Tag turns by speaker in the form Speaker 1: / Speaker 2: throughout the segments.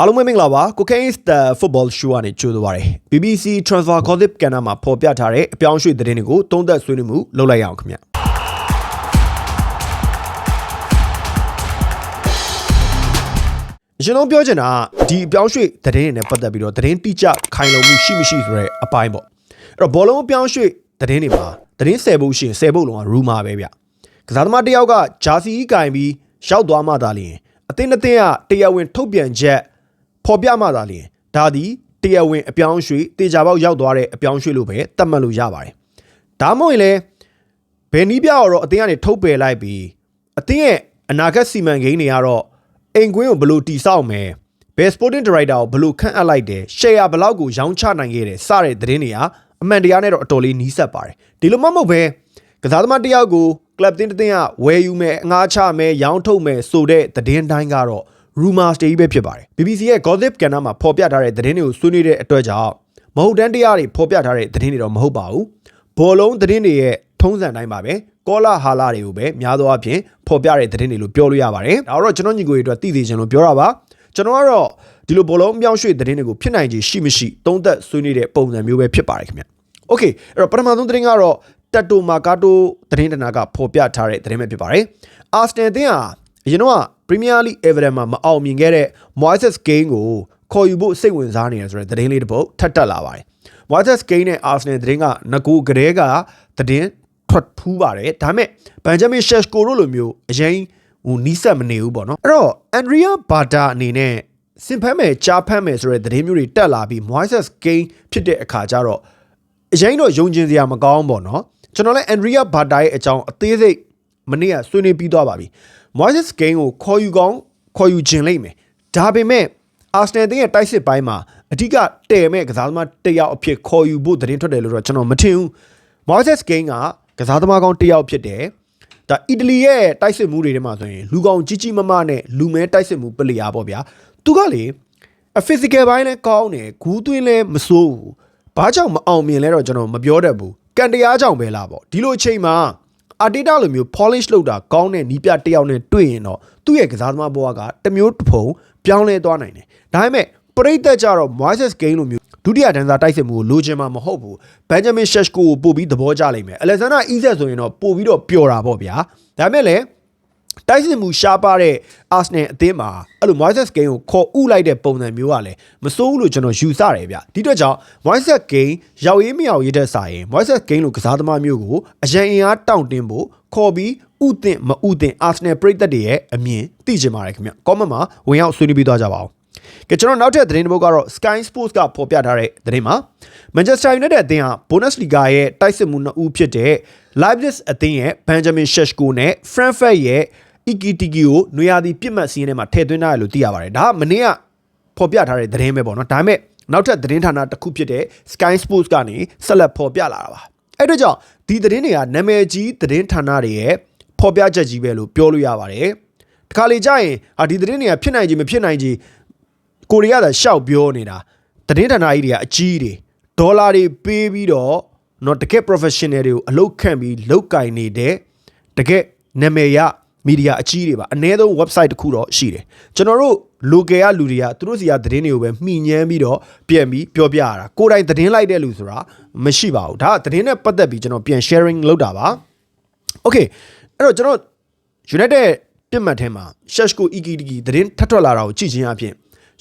Speaker 1: အားလုံးပဲမင်္ဂလာပါ Cocaine the Football Show ကနေကြိုဆိုပါရစေ BBC Transfer Gossip ကဏ္ဍမှာဖော်ပြထားတဲ့အပြောင်းအရွှေ့သတင်းတွေကိုသုံးသပ်ဆွေးနွေးမှုလုပ်လိုက်ရအောင်ခင်ဗျကျွန်တော်ပြောချင်တာကဒီအပြောင်းအရွှေ့သတင်းတွေနဲ့ပတ်သက်ပြီးတော့သတင်းတိကျခိုင်လုံမှုရှိမရှိဆိုတဲ့အပိုင်းပေါ့အဲ့တော့ဘောလုံးအပြောင်းအရွှေ့သတင်းတွေမှာသတင်း10ပုတ်ရှိရင်10ပုတ်လုံးက rumor ပဲဗျကစားသမားတစ်ယောက်ကဂျာစီကင်ပြီးရောက်သွားမှသာလျှင်အသင်းတစ်သင်းကတရားဝင်ထုတ်ပြန်ချက် ဖော်ပြမှသာလျှင်ဒါသည်တရားဝင်အပြောင်းအရွှေ့တေချာပေါက်ရောက်သွားတဲ့အပြောင်းအရွှေ့လို့ပဲသတ်မှတ်လို့ရပါတယ်ဒါမှမဟုတ်ရင်လည်းဘယ်နည်းပြတော့အသင်းကနေထုတ်ပယ်လိုက်ပြီးအသင်းရဲ့အနာဂတ်စီမံကိန်းတွေကတော့အိမ်ကွင်းကိုဘယ်လိုတီဆောက်မယ်ဘယ် sporting director ကိုဘယ်လိုခန့်အပ်လိုက်တယ် share ဘယ်လောက်ကိုရောင်းချနိုင်ခဲ့တယ်စတဲ့သတင်းတွေဟာအမှန်တရားနဲ့တော့အတော်လေးနီးစပ်ပါတယ်ဒီလိုမှမဟုတ်ပဲကစားသမားတစ်ယောက်ကို club တင်းတစ်တင်းကဝယ်ယူမယ်အငှားချမယ်ရောင်းထုတ်မယ်ဆိုတဲ့သတင်းတိုင်းကတော့ rumors တွေကြီးပဲဖြစ်ပါတယ် BBC ရဲ့ gossip ကဏ္ဍမှာဖော်ပြထားတဲ့သတင်းတွေကိုဆွေးနွေးတဲ့အတွက်ကြောင့်မဟုတ်တမ်းတရားတွေဖော်ပြထားတဲ့သတင်းတွေတော့မဟုတ်ပါဘူးဘောလုံးသတင်းတွေရဲ့ထုံးစံတိုင်းပါပဲကောလာဟာလာတွေကိုပဲများသောအားဖြင့်ဖော်ပြတဲ့သတင်းတွေလို့ပြောလို့ရပါတယ်ဒါတော့ကျွန်တော်ညီကိုတွေအတွက်သိသိချင်လို့ပြောတာပါကျွန်တော်ကတော့ဒီလိုဘောလုံးအပြောင်းရွှေ့သတင်းတွေကိုဖြစ်နိုင်ခြေရှိမရှိသုံးသက်ဆွေးနွေးတဲ့ပုံစံမျိုးပဲဖြစ်ပါတယ်ခင်ဗျโอเคအဲ့တော့ပထမဆုံးသတင်းကတော့တက်တိုမာကာတိုသတင်းတနာကဖော်ပြထားတဲ့သတင်းပဲဖြစ်ပါတယ်အာစနယ်အသင်းဟာအရင်တော့ ပရီးမီးယားလိ Everton မှာမအောင်မြင်ခဲ့တဲ့ Moises Kane ကိုခေါ်ယူဖို့စိတ်ဝင်စားနေတယ်ဆိုတဲ့သတင်းလေးတစ်ပုဒ်ထပ်တက်လာပါတယ် Moises Kane နဲ့ Arsenal သတင်းကငကူကလေးကသတင်းထွက်ဖူးပါတယ်ဒါပေမဲ့ Benjamin Sheshko တို့လိုမျိုးအရင်ဟိုနီးစပ်မနေဘူးပေါ့နော်အဲ့တော့ Andrea Bada အနေနဲ့စင်ဖမ်းမယ်ကြားဖမ်းမယ်ဆိုတဲ့သတင်းမျိုးတွေတက်လာပြီး Moises Kane ဖြစ်တဲ့အခါကျတော့အရင်တော့ယုံကျင်စရာမကောင်းပေါ့နော်ကျွန်တော်လည်း Andrea Bada ရဲ့အကြောင်းအသေးစိတ်မနေ့ကဆွေးနွေးပြီးသွားပါပြီ Moises Kane ကိုခေါ်ယူကောင်းခေါ်ယူခြင်းလိမ့်မယ်ဒါပေမဲ့ Arsenal တင်းရဲ့တိုက်စစ်ပိုင်းမှာအဓိကတဲမဲ့ကစားသမားတစ်ယောက်အဖြစ်ခေါ်ယူဖို့သတင်းထွက်တယ်လို့တော့ကျွန်တော်မထင်ဘူး Moises Kane ကကစားသမားကောင်းတစ်ယောက်ဖြစ်တယ်ဒါအီတလီရဲ့တိုက်စစ်မှုတွေထဲမှာဆိုရင်လူကောင်ကြီးကြီးမမနဲ့လူမဲတိုက်စစ်မှုပလီယာပေါ့ဗျာသူကလေအ physical ဘိုင်းလည်းကောင်းတယ်ဂူးသွင်းလည်းမစိုးဘူးဘာကြောင့်မအောင်မြင်လဲတော့ကျွန်တော်မပြောတတ်ဘူးကန်တရားကြောင့်ပဲလားပေါ့ဒီလိုအချိန်မှာ အာတီတာလိုမျိုး polish လုပ်တာကောင်းတဲ့နီးပြတစ်ယောက်နဲ့တွေ့ရင်တော့သူ့ရဲ့ကစားသမားဘဝကတစ်မျိုးတစ်ဖုံပြောင်းလဲသွားနိုင်တယ်ဒါပေမဲ့ပရိသတ်ကြတော့ Moises Kane လိုမျိုးဒုတိယဒန်စာတိုက်စစ်မှုကိုလိုချင်မှာမဟုတ်ဘူး Benjamin Sheshko ကိုပို့ပြီးသဘောကျလိမ့်မယ် Alexander Isak ဆိုရင်တော့ပို့ပြီးတော့ပျော်တာပေါ့ဗျာဒါပေမဲ့လည်း တိုက်စစ်မှုရှားပါတဲ့ Arsenal အသင်းမှာအဲ့လို Moises Kane ကိုခေါ်ဥလိုက်တဲ့ပုံစံမျိုးကလည်းမစိုးဘူးလို့ကျွန်တော်ယူဆတယ်ဗျဒီအတွက်ကြောင့် Moises Kane ရောက်ရေးမရောက်ရေးတဲ့ဆိုင် Moises Kane လိုကစားသမားမျိုးကိုအရန်အင်အားတောင့်တင်းဖို့ခေါ်ပြီးဥသင့်မဥသင့် Arsenal ပရိသတ်တွေရဲ့အမြင်သိချင်ပါတယ်ခင်ဗျ comment မှာဝင်ရောက်ဆွေးနွေးပြီးသွားကြပါဦးကဲကျွန်တော်နောက်ထပ်သတင်းတစ်ပုဒ်ကတော့ Sky Sports ကဖော်ပြထားတဲ့သတင်းမှာ Manchester United အသင်းဟာ Bundesliga ရဲ့တိုက်စစ်မှုနှစ်ဦးဖြစ်တဲ့ Leipzig အသင်းရဲ့ Benjamin Sheshko နဲ့ Frankfurt ရဲ့ Ikitiki ကိုနွေရာသီပြစ်မှတ်စီးရင်ထဲမှာထည့်သွင်းထားတယ်လို့သိရပါတယ်ဒါကမနေ့ကဖော်ပြထားတဲ့သတင်းပဲပေါ့နော်ဒါပေမဲ့နောက်ထပ်သတင်းဌာနတစ်ခုဖြစ်တဲ့ Sky Sports ကနေဆက်လက်ဖော်ပြလာတာပါအဲ့အတွက်ကြောင့်ဒီသတင်းတွေကနာမည်ကြီးသတင်းဌာနတွေရဲ့ဖော်ပြချက်ကြီးပဲလို့ပြောလို့ရပါတယ်တခါလေကြာရင်ဟာဒီသတင်းတွေကဖြစ်နိုင်ကြီးမဖြစ်နိုင်ကြီးကိုရီးယားသာရှောက်ပြောနေတာသတင်းဌာနကြီးတွေကအကြီးတွေဒေါ်လာတွေပေးပြီးတော့နော်တကယ် professional တွေကိုအလုပ်ခန့်ပြီးလောက်ကင်နေတဲ့တကယ်နာမည်ရ မီဒီယာအကြီးတွေပါအနည်းဆုံး website တစ်ခုတော့ရှိတယ်ကျွန်တော်တို့ local ကလူတွေကသူတို့စီကသတင်းတွေကိုပဲမှီညမ်းပြီးတော့ပြန်ပြီးပြောပြရတာကိုယ်တိုင်သတင်းလိုက်တဲ့လူဆိုတာမရှိပါဘူးဒါကသတင်းနဲ့ပတ်သက်ပြီးကျွန်တော်ပြန် sharing လုပ်တာပါ okay အဲ့တော့ကျွန်တော် United ပြစ်မှတ်ထဲမှာ Sheshko Ikitiki သတင်းထပ်ထွက်လာတာကိုကြည့်ချင်းအပြင်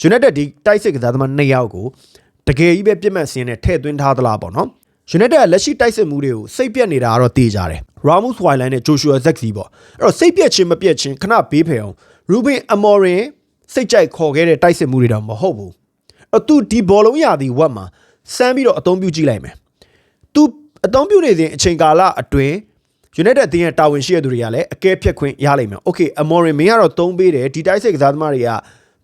Speaker 1: United ဒီတိုက်စစ်ကစားသမား2ယောက်ကိုတကယ်ကြီးပဲပြစ်မှတ်စင်းနဲ့ထည့်သွင်းထားသလားပေါ့နော် United ကလက်ရှိတိုက်စစ်မှုတွေကိုစိတ်ပြက်နေတာကတော့သိကြတယ် Ramos Wyland နဲ့ Joshua Zexi ပေါ့အဲ့တော့စိတ်ပြက်ခြင်းမပြက်ခြင်းခဏဘေးဖယ်အောင် Ruben Amorim စိတ်ကြိုက်ခေါ်ခဲ့တဲ့တိုက်စစ်မှုတွေတော့မဟုတ်ဘူးအဲ့သူဒီဘောလုံးရာသီဝက်မှာစမ်းပြီးတော့အသုံးပြုကြည့်လိုက်မယ်သူအသုံးပြုနေစဉ်အချိန်ကာလအတွင်း United အသင်းရဲ့တာဝန်ရှိတဲ့သူတွေကလည်းအကဲဖြတ်ခွင့်ရလိမ့်မယ်။ Okay Amorim မင်းကတော့သုံးပေးတယ်ဒီတိုက်စစ်ကစားသမားတွေက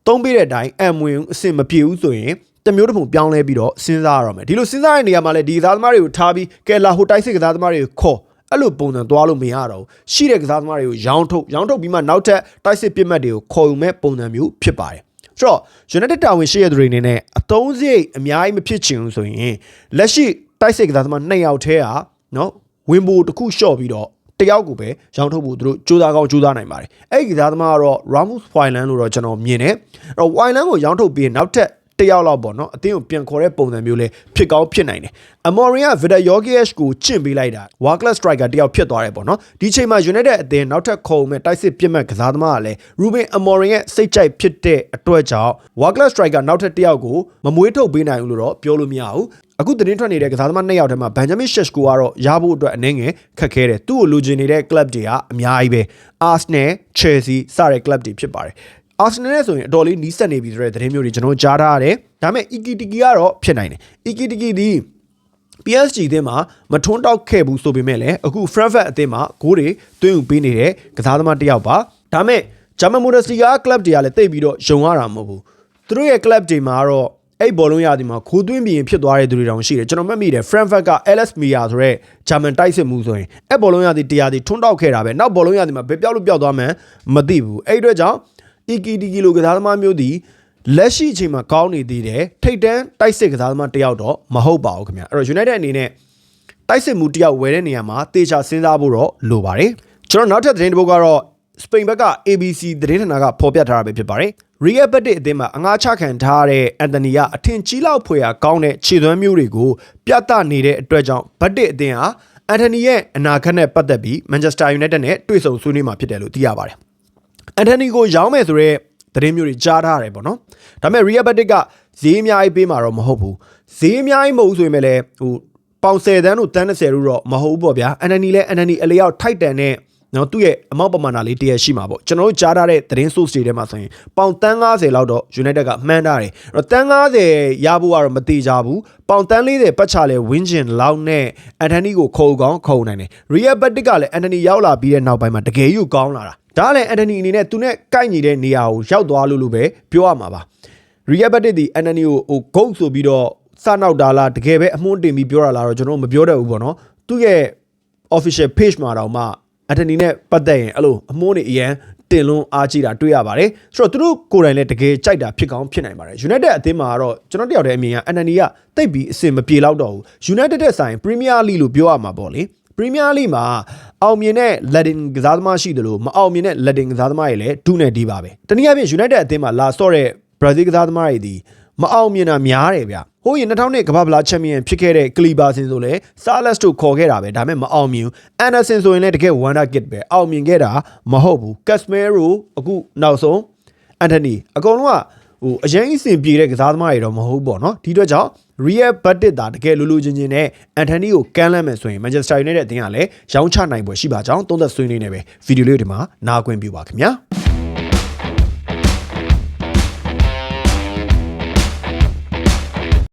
Speaker 1: သုံးပေးတဲ့အတိုင်းအမဝင်အဆင်မပြေဘူးဆိုရင်တမျိုးတစ်ပုံပြောင်းလဲပြီးတော့စဉ်းစားရအောင်မယ်။ဒီလိုစဉ်းစားတဲ့နေရာမှာလည်းဒီကစားသမားတွေကိုထားပြီးကဲလာဟိုတိုက်စစ်ကစားသမားတွေကိုခေါ်အဲ့လိုပုံစံသွားလို့မရတော့ဘူး။ရှိတဲ့ကစားသမားတွေကိုရောင်းထုတ်ရောင်းထုတ်ပြီးမှနောက်ထပ်တိုက်စစ်ပြစ်မှတ်တွေကိုခေါ်ယူမဲ့ပုံစံမျိုးဖြစ်ပါတယ်။ဆိုတော့ United တာဝန်ရှိတဲ့သူတွေအနေနဲ့အသုံးစရိတ်အများကြီးမဖြစ်ချင်ဘူးဆိုရင်လက်ရှိတိုက်စစ်ကစားသမားနှစ်ယောက်ထဲကနော်ဝင်ဘိုတစ်ခုလျှော့ပြီးတော့ တယောက်ကိုပဲရောင်းထုတ်ဖို့သူတို့စူးစမ်းကောင်းစူးစမ်းနိုင်ပါတယ်အဲ့ဒီကစားသမားကတော့ Ramos Wyland လို့တော့ကျွန်တော်မြင်တယ်အဲ့တော့ Wyland ကိုရောင်းထုတ်ပြီးနောက်ထပ် တယောက်လောက်ပေါ့နော်အသင်းကိုပြန်ခေါ်တဲ့ပုံစံမျိုးလေးဖြစ်ကောင်းဖြစ်နိုင်တယ်အမော်ရင်က Vida Yorkish ကိုချင့်ပေးလိုက်တာ World Class Striker တယောက်ဖြစ်သွားတယ်ပေါ့နော်ဒီချိန်မှာ United အသင်းနောက်ထပ်ခုံမဲ့တိုက်စစ်ပြစ်မဲ့ကစားသမားကလည်း Ruben Amorim ရဲ့စိတ်ကြိုက်ဖြစ်တဲ့အတွက်ကြောင့် World Class Striker နောက်ထပ်တယောက်ကိုမမွေးထုတ်ပေးနိုင်ဘူးလို့တော့ပြောလို့မရဘူးအခုသတင်းထွက်နေတဲ့ကစားသမားနှစ်ယောက်ထဲမှာ Benjamin Sheshko ကတော့ရဖို့အတွက်အနေငယ်ခက်ခဲတယ်သူ့ကိုလိုချင်နေတဲ့ club တွေကအများကြီးပဲ Arsenal Chelsea စတဲ့ club တွေဖြစ်ပါတယ် အာဆင်နယ်နဲ့ဆိုရင်အတော်လေးနီးစပ်နေပြီဆိုတဲ့သတင်းမျိုးတွေကျွန်တော်ကြားထားရတယ်။ဒါပေမဲ့ Ikitiki ကတော့ဖြစ်နိုင်တယ်။ Ikitiki ဒီ PSG အသင်းမှာမထွန်းတောက်ခဲ့ဘူးဆိုပေမဲ့လည်းအခု Frankfurt အသင်းမှာဂိုးတွေတွင်းယူပေးနေတဲ့ကစားသမားတစ်ယောက်ပါ။ဒါပေမဲ့ German Bundesliga club တွေကလည်းတိတ်ပြီးတော့ယုံရတာမဟုတ်ဘူး။သူတို့ရဲ့ club တွေမှာတော့အဲ့ဘောလုံးရသည်မှာခိုးသွင်းပြီးရင်ဖြစ်သွားတဲ့သူတွေတောင်ရှိတယ်ကျွန်တော်မှတ်မိတယ် Frankfurt က LS Mia ဆိုတဲ့ German တိုက်စစ်မှုဆိုရင်အဲ့ဘောလုံးရသည်တရားသည်ထွန်းတောက်ခဲ့တာပဲနောက်ဘောလုံးရသည်မှာဘယ်ပြောက်လို့ပြောက်သွားမှန်းမသိဘူးအဲ့ဒီအတွက်ကြောင့် EKDK လိုကစားသမားမျိုးသည်လက်ရှိအချိန်မှာကောင်းနေသေးတယ်ထိတ်တန်းတိုက်စစ်ကစားသမားတစ်ယောက်တော့မဟုတ်ပါဘူးခင်ဗျအဲ့တော့ United အနေနဲ့တိုက်စစ်မှုတစ်ယောက်ဝယ်တဲ့နေရာမှာတေချာစဉ်းစားဖို့တော့လိုပါတယ်ကျွန်တော်နောက်ထပ်သတင်းတစ်ပုဒ်ကတော့စပိန်ဘက်က ABC သတင်းဌာနကဖော်ပြထားတာပဲဖြစ်ပါတယ် Real Betis အသင်းမှာအငှားချခံထားတဲ့အန်တိုနီကအထင်ကြီးလောက်ဖွယ်ရာကောင်းတဲ့ခြေသွမ်းမျိုးတွေကိုပြသနေတဲ့အတွက်ကြောင့်ဘတ်တစ်အသင်းဟာအန်တိုနီရဲ့အနာဂတ်နဲ့ပတ်သက်ပြီး Manchester United နဲ့တွေ့ဆုံဆွေးနွေးမှာဖြစ်တယ်လို့သိရပါတယ် အန်တိုနီကိုရောင်းမယ်ဆိုတော့သတင်းမျိုးတွေကြားထားရတယ်ပေါ့နော်ဒါပေမဲ့ Real Betis ကဈေးအများကြီးပေးမှာတော့မဟုတ်ဘူးဈေးအများကြီးမဟုတ်ဘူးဆိုရင်လည်းဟိုပေါင်10တန်းတို့တန်း30တို့တော့မဟုတ်ဘူးပေါ့ဗျာအန်တိုနီလည်းအန်တိုနီအလျောက်ထိုက်တန်တဲ့နော်သူ့ရဲ့အမောက်ပမာဏလေးတရရှိမှာပေါ့ကျွန်တော်တို့ကြားထားတဲ့သတင်း source တွေထဲမှာဆိုရင်ပေါင်တန်း90လောက်တော့ United ကမှန်းထားတယ်အဲ့တော့တန်း90ရဖို့ကတော့မတိကြဘူးပေါင်တန်း40ပတ်ချလဲဝင်းကျင်လောက်နဲ့အန်တိုနီကိုခုံကောင်းခုံနိုင်တယ် Real Betis ကလည်းအန်တိုနီရောက်လာပြီးတဲ့နောက်ပိုင်းမှာတကယ်ယူကောင်းလာတာ ဒါလည်းအန်တိုနီအနေနဲ့သူနဲ့ကိုက်ညီတဲ့နေရာကိုရောက်သွားလို့လို့ပဲပြောရမှာပါ Real Betis ဒီအန်တိုနီကိုဟိုဂုတ်ဆိုပြီးတော့စနောက်တာလားတကယ်ပဲအမွှန်းတင်ပြီးပြောတာလားတော့ကျွန်တော်မပြောတတ်ဘူးပေါ့နော်သူ့ရဲ့ official page မှာတော့မှအန်တိုနီနဲ့ပတ်သက်ရင်အဲ့လိုအမွှန်းတွေအရန်တင်လွန်းအားကြီးတာတွေ့ရပါတယ်ဆိုတော့သူတို့ကိုယ်တိုင်လည်းတကယ်ကြိုက်တာဖြစ်ကောင်းဖြစ်နိုင်ပါတယ် United အသင်းမှာကတော့ကျွန်တော်တယောက်တည်းအမြင်ကအန်တိုနီကတိတ်ပြီးအဆင်မပြေတော့တော့ဘူး United တဲ့ဆိုင် Premier League လို့ပြောရမှာပေါ့လေ Premier League မှာအောင်မြင်တဲ့ Latin ကစားသမားရှိတယ်လို့မအောင်မြင်တဲ့ Latin ကစားသမားတွေလည်းဒုနဲ့ဒီပါပဲတနည်းအားဖြင့် United အသင်းမှာလာဆော့တဲ့ Brazil ကစားသမားတွေဒီမအောင်မြင်တာများတယ်ဗျဟိုးရင်2000ကမ္ဘာ့ဖလားချန်ပီယံဖြစ်ခဲ့တဲ့ Kliber ဆင်ဆိုလဲ Salas တို့ခေါ်ခဲ့တာပဲဒါပေမဲ့မအောင်မြင်ဘူး Anderson ဆိုရင်လည်းတကယ် Wonder Kid ပဲအောင်မြင်ခဲ့တာမဟုတ်ဘူး Casemiro အခုနောက်ဆုံး Anthony အကုန်လုံးက ဟိုအရင်အဆင်ပြေတဲ့ကစားသမားတွေတော့မဟုတ်ဘူးပေါ့နော်ဒီအတွက်ကြောင့် Real Betis ဒါတကယ်လူလူချင်းချင်းနဲ့ Anthony ကိုကမ်းလှမ်းမယ်ဆိုရင် Manchester United အသင်းကလည်းရောင်းချနိုင်ပွဲရှိပါကြောင်းသုံးသက်ဆွေးနွေးနေပဲဗီဒီယိုလေးဒီမှာနားခွင့်ပြုပါခင်ဗျာ